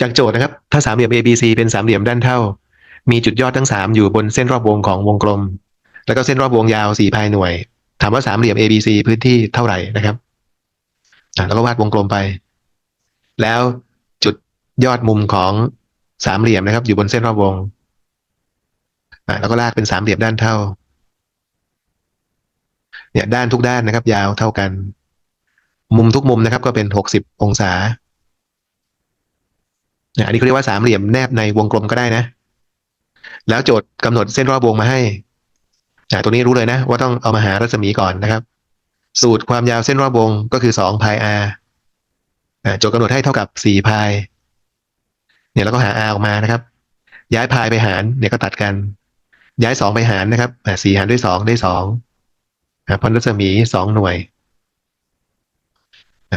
จากโจทย์นะครับ ถ้าสามเหลี่ยม ABC เป็นสามเหลี่ยมด้านเท่า มีจุดยอดทั้งสามอยู่บนเส้นรอบวงของวงกลม แล้วก็เส้นรอบวงยาวสี่พายหน่วย ถามว่าสามเหลี่ยม ABC พื้นที่เท่าไหร่นะครับแล้วก็วาดวงกลมไป แล้วจุดยอดมุมของสามเหลี่ยมนะครับ อยู่บนเส้นรอบวงแล้วก็ลากเป็นสามเหลี่ยมด้านเท่า เนี่ยด้านทุกด้านนะครับ ยาวเท่ากัน มุมทุกมุมนะครับ ก็เป็นหกสิบองศา อันนี้เขาเรียกว่าสามเหลี่ยมแนบในวงกลมก็ได้นะ แล้วโจทย์กำหนดเส้นรอบวงมาให้อ่าตัวนี้รู้เลยนะ ว่าต้องเอามาหารัศมีก่อนนะครับ สูตรความยาวเส้นรอบวงก็คือสองพายอาโจทย์กำหนดให้เท่ากับสี่พายเนี่ยแล้วก็หา r ออกมานะครับ ย้ายพายไปหารเนี่ยก็ตัดกัน ย้ายสองไปหารนะครับสี่หารด้วยสองได้สองพราะรัศมีสองหน่วย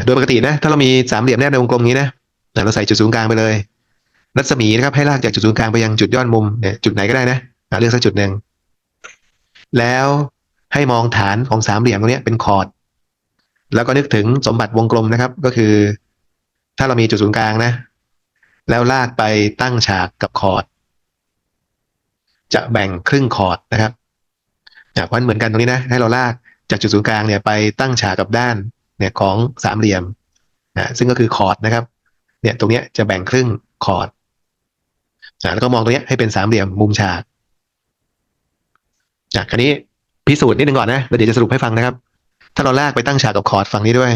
โดยปกตินะ ถ้าเรามีสามเหลี่ยมแนบในวงกลมนี้นะ อ่าเราใส่จุดศูนย์กลางไปเลย รัศมีนะครับให้ลากจากจุดศูนย์กลางไปยังจุดยอดมุมเนี่ยจุดไหนก็ได้นะเลือกสักจุดหนึ่งแล้วให้มองฐานของสามเหลี่ยมตรงนี้เป็นคอร์ดแล้วก็นึกถึงสมบัติวงกลมนะครับ ก็คือ ถ้าเรามีจุดศูนย์กลางนะ แล้วลากไปตั้งฉากกับคอร์ดจะแบ่งครึ่งคอร์ดนะครับอะเพราะันเหมือนกันตรงนี้นะ ให้เราลากจากจุดศูนย์กลางเนี่ยไปตั้งฉากกับด้านเนี่ยของสามเหลี่ยมอะซึ่งก็คือคอร์ดนะครับ เนี่ยตรงเนี้ยจะแบ่งครึ่งคอร์ดอะแล้วก็มองตรงเนี้ยให้เป็นสามเหลี่ยมมุมฉากอะคราวนี้พิสูจน์นิดนึงก่อนนะแล้วเดี๋ยวจะสรุปให้ฟังนะครับ ถ้าเราลากไปตั้งฉากกับคอร์ดฝั่งนี้ด้วย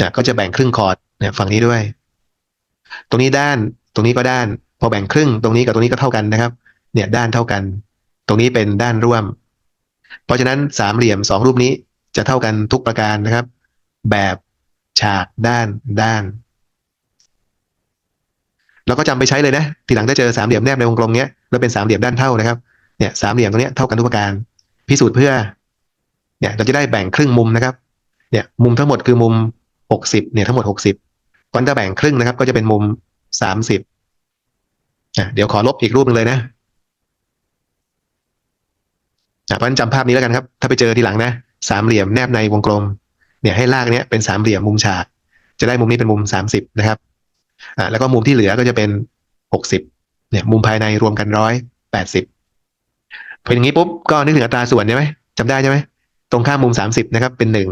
อะก็จะแบ่งครึ่งคอร์ดเนี่ยฝั่งนี้ด้วย ตรงนี้ด้านตรงนี้ก็ด้าน พอแบ่งครึ่ง ตรงนี้กับตรงนี้ก็เท่ากันนะครับ เนี่ยด้านเท่ากัน ตรงนี้เป็นด้านร่วม เพราะฉะนั้นสามเหลี่ยมสองรูปนี้จะเท่ากันทุกประการนะครับ แบบากด้านด้าน เราก็จำไปใช้เลยนะ ทีหลังถ้าเจอสามเหลี่ยมแนบในวงกลมเนี้ยแล้วเป็นสามเหลี่ยมด้านเท่านะครับ เนี่ยสามเหลี่ยมตรงเนี้ยเท่ากันทุกประการ พิสูจน์เพื่อ เนี่ย เราจะได้แบ่งครึ่งมุมนะครับ เนี่ยมุมทั้งหมดคือมุมหกสิบเนี่ยทั้งหมดหกสิบก่อนจะแบ่งครึ่งนะครับ ก็จะเป็นมุมสามสิบเดี๋ยวขอลบอีกรูปหนึงเลยนะอะเพราะฉะนั้นจำภาพนี้แล้วกันครับ ถ้าไปเจอทีหลังนะ สามเหลี่ยมแนบในวงกลม เนี่ยให้ลากเนี้ยเป็นสามเหลี่ยมมุมฉาก จะได้มุมนี้เป็นมุมสามสิบนะครับอ่าแล้วก็มุมที่เหลือก็จะเป็นหกสิบเนี่ยมุมภายในรวมกันร้อยแปดสิบพออย่างนี้ปุ๊บก็นึกถึงอัตราส่วนใช่ไหมจำได้ใช่ไหมตรงข้ามมุมสามสิบนะครับเป็นหนึ่ง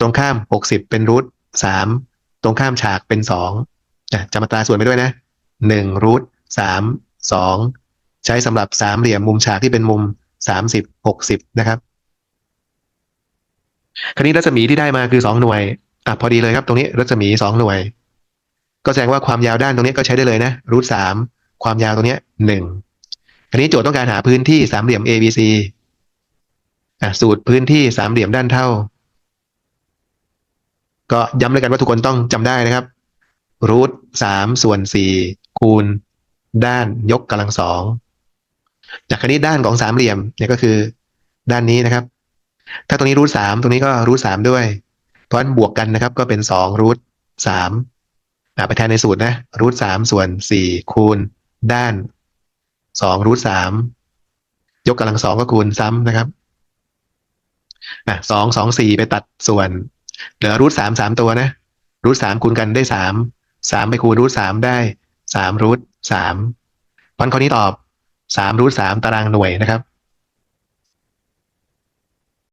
ตรงข้ามหกสิบเป็นรูทสามตรงข้ามฉากเป็นสองอะจำอัตราส่วนไปด้วยนะหนึ่งรูทสามสองใช้สำหรับสามเหลี่ยมมุมฉากที่เป็นมุมสามสิบหกสิบนะครับ คราวนี้รัศมีที่ได้มาคือสองหน่วยอะพอดีเลยครับตรงนี้รัศมีสองหน่วย ก็แสดงว่าความยาวด้านตรงนี้ก็ใช้ได้เลยนะรูทสามความยาวตรงนี้หนึ่งคราวนี้โจทย์ต้องการหาพื้นที่สามเหลี่ยม ABC อะสูตรพื้นที่สามเหลี่ยมด้านเท่า ก็ย้ำเลยกันว่าทุกคนต้องจำได้นะครับรูทสามส่วนสี่คูณ ด้านยกกำลังสองจากคราวนี้ด้านของสามเหลี่ยมเนี่ยก็คือด้านนี้นะครับ ถ้าตรงนี้รูทสามตรงนี้ก็รูทสามด้วย เพราะนั้นบวกกันนะครับ ก็เป็นสองรูทสามไปแทนในสูตรนะรูทสามส่วนสี่คูณ ด้านสองรูทสามยกกำลังสองก็คูณซ้ำนะครับอะสองสองสี่ไปตัดส่วน เหลือรูทสามสามตัวนะรูทสามคูณกันได้สามสามไปคูณรูทสามได้สามรูทสามพันข้อนี้ตอบสามรูทสามตารางหน่วยนะครับ